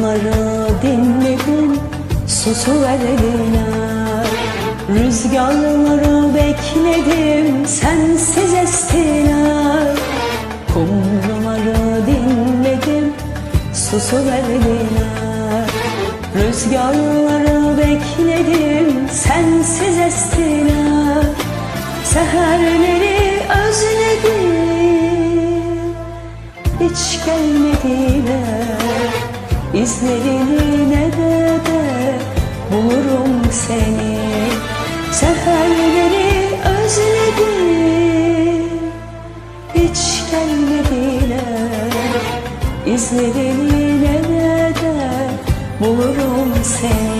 Kumruları dinledim susuverdiler Rüzgarları bekledim sensiz estiler Kumruları dinledim susuverdiler Rüzgarları bekledim sensiz estiler Seherleri özledim hiç gelmediler İzlerini nerede bulurum seni. Seherleri özledim hiç gelmediler İzlerini nerede bulurum seni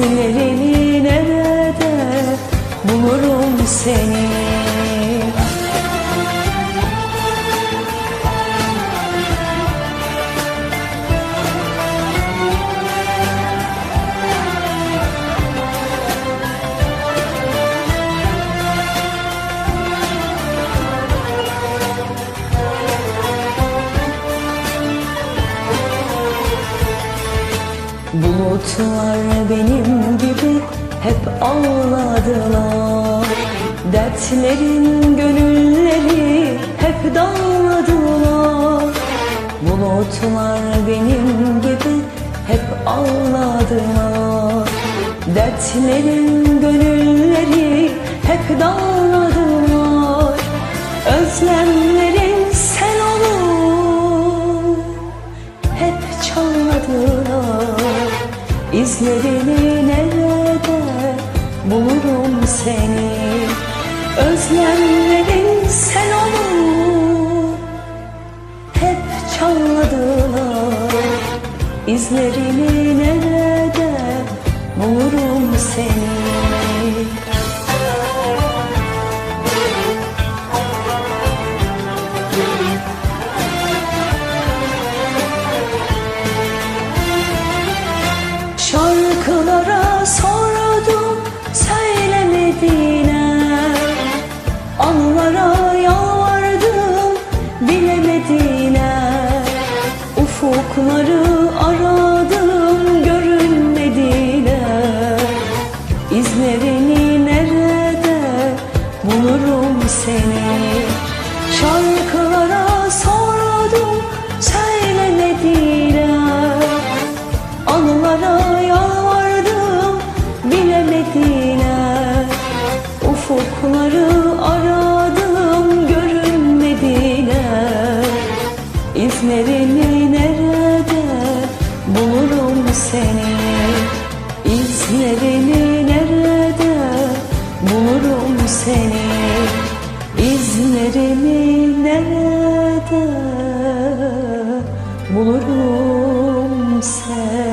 İzlerini nerede bulurum seni Bulutlar benim gibi hep ağladılar. Dertlerin gönülleri hep dağladılar. Bulutlar benim gibi hep ağladılar. Dertlerin gönülleri hep dağladılar İzlerini nerede bulurum seni. Özlemlerin sen olur. Hep çalmadılar İzlerini nerede bulurum seni bilemediler Ufukları olurum sen?